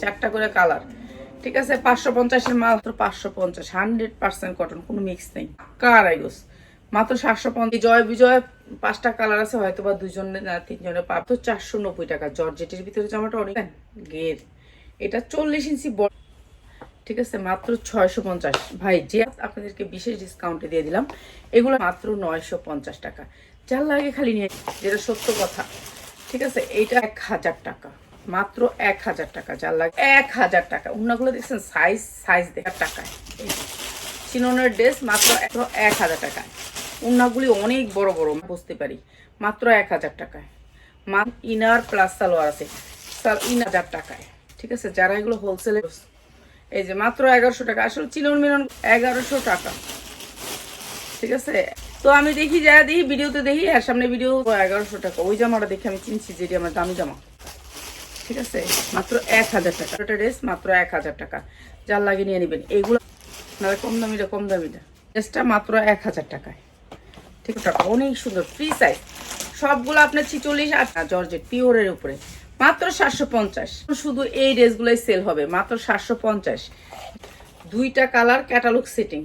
চারটা করে কালার ঠিক আছে, পাঁচশো পঞ্চাশের মাল মাত্র পাঁচশো পঞ্চাশ হান্ড্রেড পার্সেন্ট কটন কোনো মিক্স নেই। কার আইগোস? মাত্র সাতশো পঞ্চাশ। জয় বিজয় পাঁচটা কালার আছে হয়তো বা দুজনে তিনজনে পাব। চারশো নব্বই টাকা। জর্জেটের ভিতরে জামাটা অনেক গের। এটা চল্লিশ ইঞ্চি বড়। ঠিক আছে, মাত্র ছয়শো পঞ্চাশ। ভাই, যে আপনাদেরকে বিশেষ ডিসকাউন্টে দিয়ে দিলাম, এগুলো মাত্র নয়শো পঞ্চাশ টাকা। যার লাগে খালি নিয়ে যেটা সত্য কথা। ঠিক আছে, এইটা এক হাজার টাকা। মাত্র এক হাজার টাকা যার লাগে এক হাজার টাকা। অন্যগুলো দেখছেন সাইজ সাইজ দেখার টাকায়। চিননের ড্রেস মাত্র এক হাজার টাকায়। উন্নাগুলি অনেক বড় বড় বুঝতে পারি। মাত্র এক হাজার টাকায়। মা ইনার প্লাস সালোয়ার আছে। ইন হাজার টাকায়। ঠিক আছে? যারা এগুলো হোলসেলে এই যে মাত্র এগারোশো টাকা। আসলে চিনন মিলন এগারোশো টাকা। ঠিক আছে? তো আমি দেখি যা দেখি, ভিডিওতে দেখি, আর সামনে ভিডিও এগারোশো টাকা। ওই জামাটা দেখে আমি চিনছি যেটি আমার দামি জামা। ঠিক আছে? মাত্র এক হাজার টাকা। একটা ড্রেস মাত্র এক হাজার টাকা। যার লাগে নিয়ে নেবেন। এইগুলো না কম দামিটা কম দামিটা। ড্রেসটা মাত্র এক হাজার টাকায়। ঠিক টাকা অনেক সুন্দর ফ্রি সাইজ সবগুলো আপনার ছিচল্লিশ আর জর্জেট পিওরের উপরে। মাত্র সাতশো পঞ্চাশ। শুধু এই ড্রেসগুলোই সেল হবে। মাত্র সাতশো পঞ্চাশ। দুইটা কালার ক্যাটালগ সেটিং